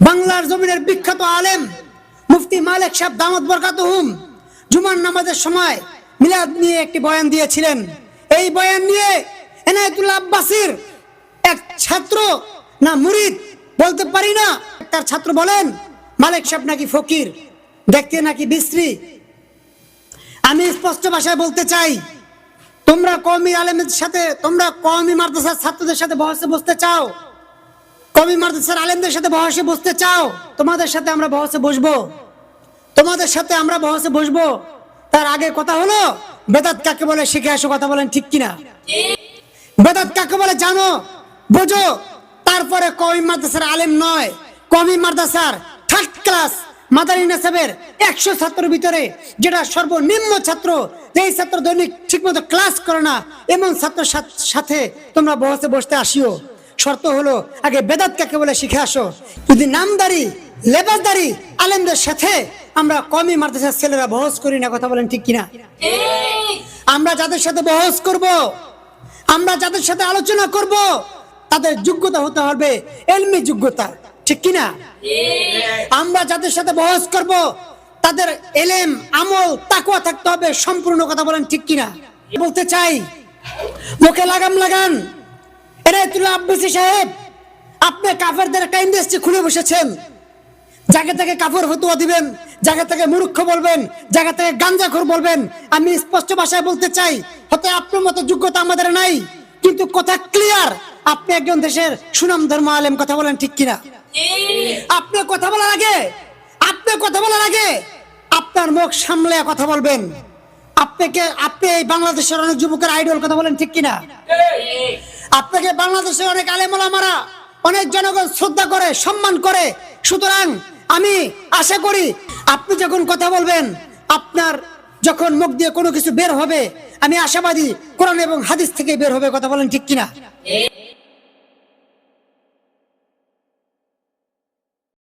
বাংলার জমিনের বিখ্যাত আলেম মুফতি মালিক সাহেব দামদ বরকাত জুমার নামাজের সময় মিলাদ নিয়ে একটি বয়ান দিয়েছিলেন। এই বয়ান নিয়ে এনায়তুল্লাহ আব্বাসির এক ছাত্র না মুরিদ বলতে পারি না, তার ছাত্র বলেন, মালিক সাহেব নাকি ফকির, দেখতে নাকি বিশ্রী। আমি স্পষ্ট ভাষায় বলতে চাই, তোমরা কওমি আলেমের সাথে, তোমরা কওমি মাদ্রাসার ছাত্রদের সাথে বহসে বসতে চাও? কওমি মাদ্রাসার আলেমদের সাথে বহসে বসতে চাও? তোমাদের সাথে আমরা বহসে বসবো। তোমাদের সাথে আমরা বহসে বসবো। তার আগে কথা হলো, বেদাত কাকে বলে শিখে আসো কথা বলেন ঠিক কিনা? বেদাত কাকে বলে জানো? বোঝো, তারপরে কওমি মাদ্রাসার আলেম নয়। কওমি মাদ্রাসার থার্ড ক্লাস মাদারি নেসাবের একশো ছাত্রের ভিতরে যেটা সর্বনিম্ন ছাত্র, যেই ছাত্র দৈনিক ঠিকমতো ক্লাস করে না, এমন ছাত্র সাথে তোমরা বসে বসতে আসিও। শর্ত হলো, আগে বেদাত কাকে বলে শিখে আসো। যদি নামদারি, লেবাসদারি, আলেমদের সাথে আমরা কমই মাদ্রাসার ছেলেরা বহস করি না, কথা বলেন ঠিক কিনা? আমরা যাদের সাথে বহস করব, আমরা যাদের সাথে আলোচনা করব, তাদের যোগ্যতা হতে হবে এলমি যোগ্যতা, ঠিক কিনা? আমরা যাদের সাথে বহস করব, তাদের এলেম, আমল তাকুয়া থাকতে হবে, সম্পূর্ণ কথা বলেন ঠিক কিনা? বলতে চাই, মুখে লাগাম লাগান সাহেব, আপনি খুলে বসেছেন। ফতুয়া দিবেন থেকে মূর্খ বলবেন থেকে গাঞ্জাখোর বলবেন। আমি স্পষ্ট ভাষায় বলতে চাই হয়তো আপনার মতো যোগ্যতা আমাদের নাই, কিন্তু কথা ক্লিয়ার আপনি একজন দেশের সুনাম ধর্ম আলেম, কথা বলেন ঠিক কিনা? আপনি কথা বলার আগে, আপনি কথা বলার আগে আপনার মুখ সামলে কথা বলবেন। আপনাকে আপনি এই বাংলাদেশের অনেক যুবকের আইডল কথা বলেন ঠিক কিনা? আপনাকে বাংলাদেশে অনেক আলেমলামারা অনেক জনগণ শ্রদ্ধা করে, সম্মান করে। সুতরাং আমি আশা করি আপনি যখন কথা বলবেন, আপনার যখন মুখ দিয়ে কোনো কিছু বের হবে, আমি আশাবাদী কোরআন এবং হাদিস থেকে বের হবে কথা বলেন ঠিক কিনা?